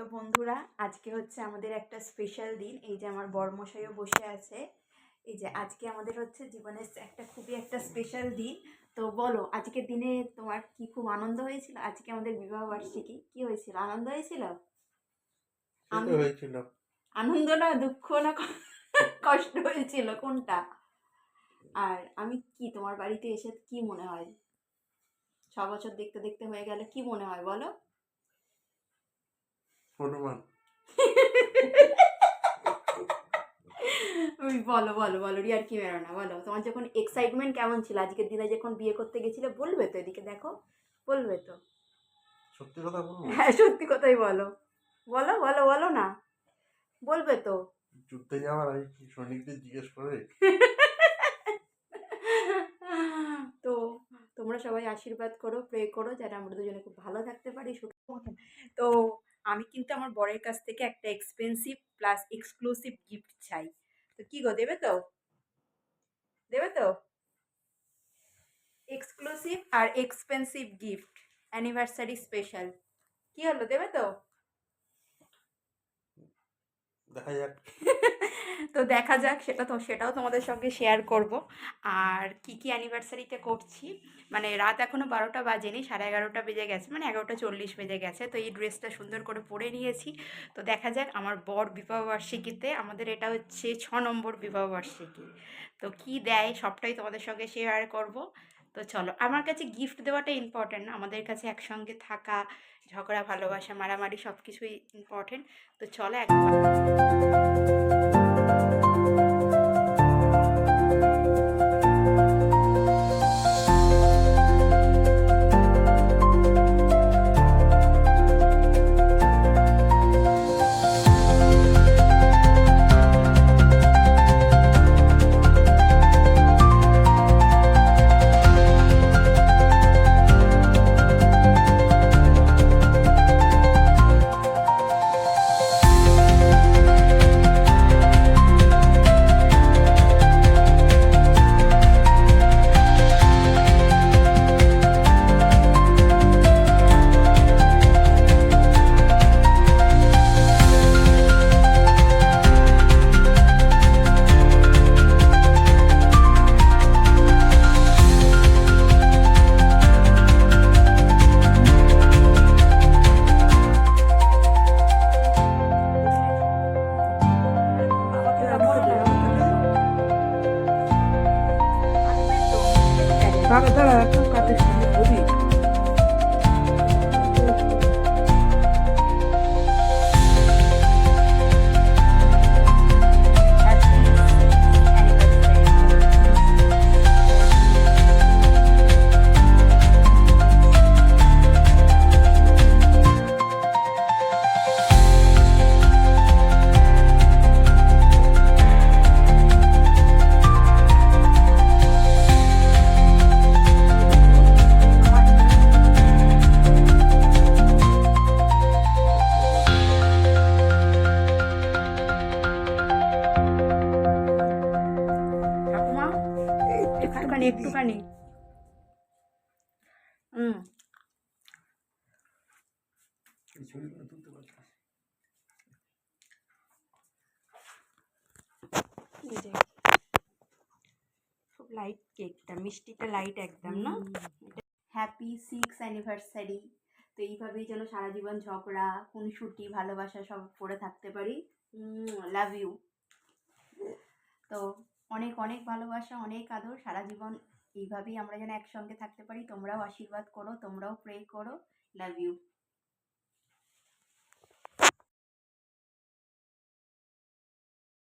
তো বন্ধুরা আজকে হচ্ছে আমাদের একটা স্পেশাল দিন। এই যে আমার বর্মশাইও বসে আছে। এই যে আজকে আমাদের হচ্ছে জীবনের একটা খুবই একটা স্পেশাল দিন। তো বলো আজকের দিনে তোমার কি খুব আনন্দ হয়েছিল? আজকে আমাদের বিবাহ বার্ষিকী কি হয়েছিল? আনন্দ হয়েছিল? হয়েছিল। আনন্দ না দুঃখ না কষ্ট হয়েছিল? কোনটা? আর আমি কি তোমার বাড়িতে এসে কি মনে হয়? ছ বছর দেখতে দেখতে হয়ে গেলে কি মনে হয় বলো? হনুমান। ওই বলো বলো বলো রিয়ার কি মেরো না বলো তোমার যখন এক্সাইটমেন্ট কেমন ছিল? আজকের দিনে যখন বিয়ে করতে গেছিলে বলবে তো এদিকে দেখো বলবে তো। সত্যি কথা বলব? হ্যাঁ সত্যি কথাই বলো। বলো বলো বলো না। বলবে তো। যুদ্ধে যাওয়ার আগে কি সৈনিকদের জিজ্ঞেস করে? তো তোমরা সবাই আশীর্বাদ করো প্রে করো যেন আমরা দুজনে খুব ভালো থাকতে পারি। তো আমি কিন্তু আমার বরের কাছ থেকে একটা এক্সপেন্সিভ প্লাস এক্সক্লুসিভ গিফট চাই। তো কি গো, দেবে তো? দেবে তো? এক্সক্লুসিভ আর এক্সপেন্সিভ গিফট অ্যানিভার্সারি স্পেশাল কি হলো, দেবে তো? দেখা যাক। তো দেখা যাক, সেটা তো, সেটাও তোমাদের সঙ্গে শেয়ার করব। আর কি কি অ্যানিভার্সারিতে করছি? মানে রাত এখনও বারোটা বাজেনি, সাড়ে এগারোটা বেজে গেছে মানে এগারোটা চল্লিশ বেজে গেছে। তো এই ড্রেসটা সুন্দর করে পরে নিয়েছি। তো দেখা যাক আমার বর বিবাহবার্ষিকীতে আমাদের এটা হচ্ছে ছ নম্বর বিবাহবার্ষিকী তো কি দেয়, সবটাই তোমাদের সঙ্গে শেয়ার করব। তো চলো। আমার কাছে গিফট দেওয়াটা ইম্পর্টেন্ট না। আমাদের কাছে একসঙ্গে থাকা ঝগড়া ভালোবাসা মারামারি সব কিছুই ইম্পর্টেন্ট তো চলো একবার। দাঁড়া দাঁড়া এখন কাদের একটুখানি একটুখানি। হুম খুব লাইট কেকটা মিষ্টিটা লাইট একদম না? হ্যাপি সিক্স অ্যানিভার্সারি তো এইভাবেই যেন সারা জীবন ঝগড়া খুনসুটি ভালোবাসা সব করে থাকতে পারি। লাভ ইউ তো অনেক অনেক ভালোবাসা, অনেক আদর। সারা জীবন এইভাবেই আমরা যেন একসঙ্গে থাকতে পারি। তোমরাও আশীর্বাদ করো, তোমরাও প্রে করো। Love you